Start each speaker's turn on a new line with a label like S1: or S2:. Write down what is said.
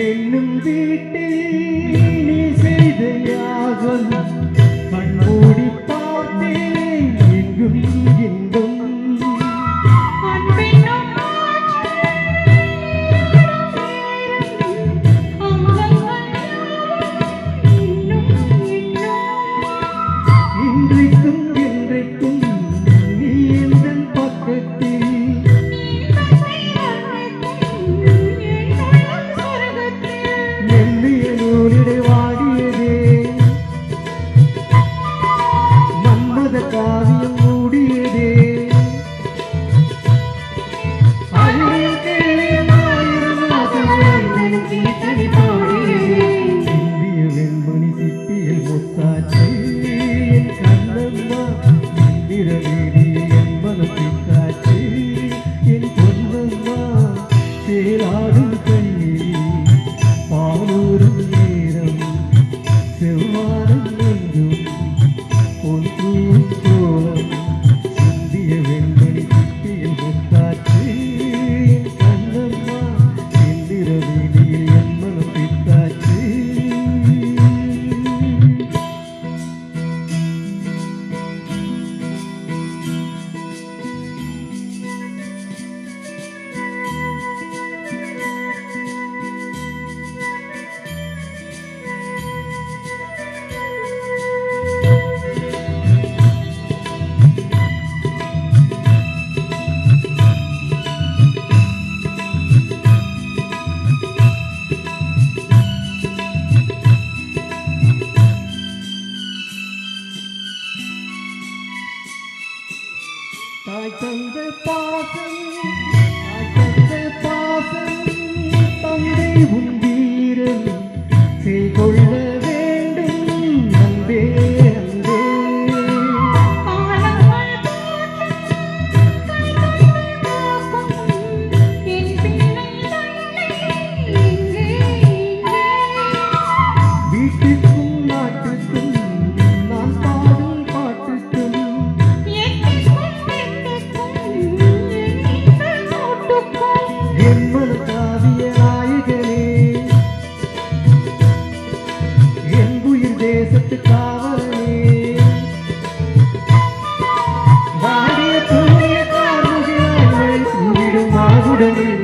S1: என்னும் வீட்டில் நீ செய்த யாவனும் কাছে செய்த பாசம் பாசம் தந்தை உன் உடனே